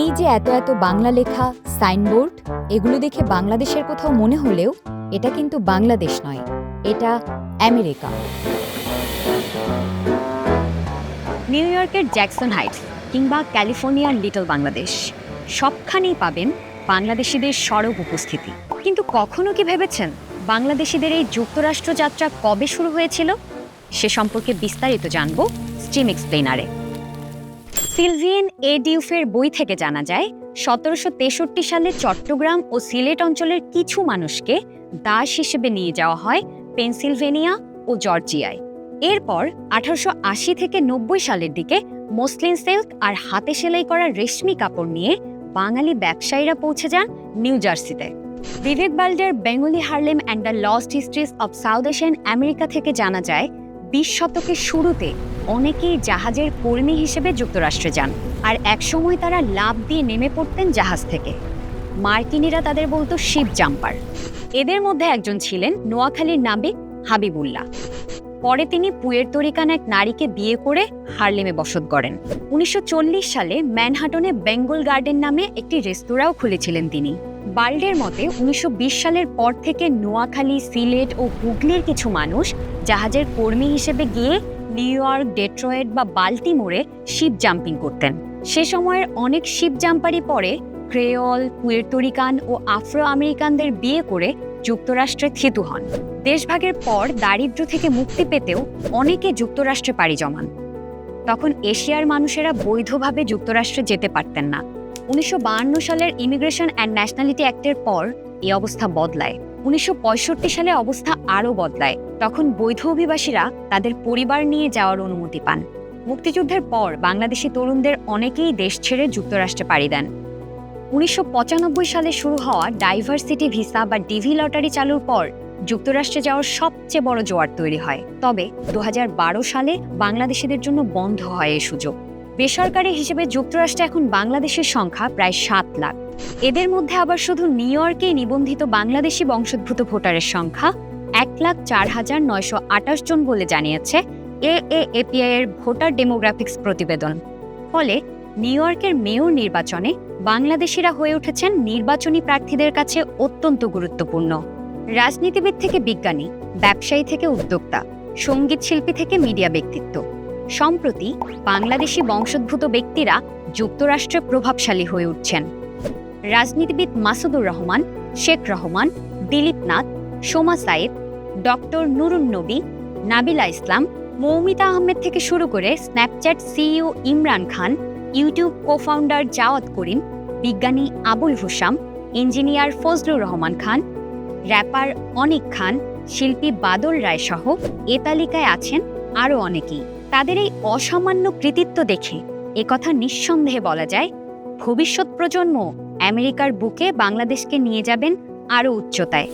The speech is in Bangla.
এই যে এত এত বাংলা লেখা, সাইনবোর্ড, এগুলো দেখে বাংলাদেশের কোথাও মনে হলেও এটা কিন্তু বাংলাদেশ নয়, এটা আমেরিকা। নিউ ইয়র্কের জ্যাকসন হাইটস কিংবা ক্যালিফোর্নিয়ার লিটল বাংলাদেশ, সবখানেই পাবেন বাংলাদেশিদের সরব উপস্থিতি। কিন্তু কখনো কি ভেবেছেন বাংলাদেশিদের এই যুক্তরাষ্ট্র যাত্রা কবে শুরু হয়েছিল? সে সম্পর্কে বিস্তারিত জানব স্ট্রিম এক্সপ্লেনারে সিলভিয়েন ডিউফের বই থেকে জানা যায়, সতেরোশো তেষট্টি সালে চট্টগ্রাম ও সিলেট অঞ্চলের কিছু মানুষকে দাস হিসেবে নিয়ে যাওয়া হয় পেনসিলভেনিয়া ও জর্জিয়ায়। এরপর আঠারোশো আশি থেকে নব্বই সালের দিকে মসলিন সিল্ক আর হাতে সেলাই করা রেশমি কাপড় নিয়ে বাঙালি ব্যবসায়ীরা পৌঁছে যান নিউ জার্সিতে। Vivek বাল্ডের Bengali Harlem and the Lost Histories of South Asian America থেকে জানা যায় বিশ শতকের শুরুতে অনেকেই জাহাজের কর্মী হিসেবে যুক্তরাষ্ট্রে যান, আর একসময় তারা লাভ দিয়ে নেমে পড়তেন জাহাজ থেকে। মার্কিনিরা তাদের বলতো শিপ জাম্পার। এদের মধ্যে একজন ছিলেন নোয়াখালীর নাবিক হাবিবুল্লাহ। পরে তিনি পুয়ের তরিকান এক নারীকে বিয়ে করে হার্লেমে বসত করেন উনিশশো সালে ম্যানহাটনে বেঙ্গল গার্ডেন নামে একটি রেস্তোরাঁও খুলেছিলেন তিনি। বাল্ডের মতে, উনিশশো বিশ সালের পর থেকে নোয়াখালী, সিলেট ও হুগলির কিছু মানুষ জাহাজের কর্মী হিসেবে গিয়ে নিউ ইয়র্ক, ডেট্রয়েট বা বাল্টিমোরে শিপ জাম্পিং করতেন। সে সময়ের অনেক শিপ জাম্পারই পরে ক্রেয়ল, পুয়ের্তরিকান ও আফ্রো আমেরিকানদের বিয়ে করে যুক্তরাষ্ট্রে থিতু হন। দেশভাগের পর দারিদ্র্য থেকে মুক্তি পেতেও অনেকে যুক্তরাষ্ট্রে পাড়ি জমান। তখন এশিয়ার মানুষেরা বৈধভাবে যুক্তরাষ্ট্রে যেতে পারতেন না। উনিশশো সালের ইমিগ্রেশন অ্যান্ড ন্যাশনালিটি অ্যাক্টের পর এই অবস্থা বদলায়। উনিশশো পঁয়ষট্টি সালে অবস্থা আরও বদলায়। তখন বৈধ অভিবাসীরা তাদের পরিবার নিয়ে যাওয়ার অনুমতি পান। মুক্তিযুদ্ধের পর বাংলাদেশি তরুণদের অনেকেই দেশ ছেড়ে যুক্তরাষ্ট্রে পাড়ি দেন। উনিশশো পঁচানব্বই সালে শুরু হওয়া ডাইভার্সিটি ভিসা বা ডিভি লটারি চালুর পর যুক্তরাষ্ট্রে যাওয়ার সবচেয়ে বড় জোয়ার তৈরি হয়। তবে দু হাজার বারো সালে বাংলাদেশিদের জন্য বন্ধ হয় এই সুযোগ। বেসরকারি হিসেবে যুক্তরাষ্ট্রে এখন বাংলাদেশের সংখ্যা প্রায় সাত লাখ। এদের মধ্যে আবার শুধু নিউ ইয়র্কে নিবন্ধিত বাংলাদেশি বংশোদ্ভূত ভোটারের সংখ্যা এক লাখ চার হাজার নয়শো আঠাশ জন বলে জানিয়েছে এ এপিআই এর ভোটার ডেমোগ্রাফিক্স প্রতিবেদন। ফলে নিউ ইয়র্কের মেয়র নির্বাচনে বাংলাদেশিরা হয়ে উঠেছেন নির্বাচনী প্রার্থীদের কাছে অত্যন্ত গুরুত্বপূর্ণ। রাজনীতিবিদ থেকে বিজ্ঞানী, ব্যবসায়ী থেকে উদ্যোক্তা, সংগীত শিল্পী থেকে মিডিয়া ব্যক্তিত্ব। সম্প্রতি বাংলাদেশি বংশোদ্ভূত ব্যক্তিরা যুক্তরাষ্ট্রে প্রভাবশালী হয়ে উঠছেন। রাজনীতিবিদ মাসুদুর রহমান, শেখ রহমান, দিলীপ নাথ, সোমা সাইদ ডক্টর নুরুন নবী, নাবিলা ইসলাম, মৌমিতা আহমেদ থেকে শুরু করে Snapchat CEO Imran Khan, YouTube cofounder Jawed Karim বিজ্ঞানী আবুল হুসাম, ইঞ্জিনিয়ার ফজলুর রহমান খান, র্যাপার অনিক খান, শিল্পী বাদল রায় সহ এ তালিকায় আছেন আরও অনেকেই। তাদের এই অসামান্য কৃতিত্ব দেখে একথা নিঃসন্দেহে বলা যায়, ভবিষ্যৎ প্রজন্ম আমেরিকার বুকে বাংলাদেশকে নিয়ে যাবেন আরও উচ্চতায়।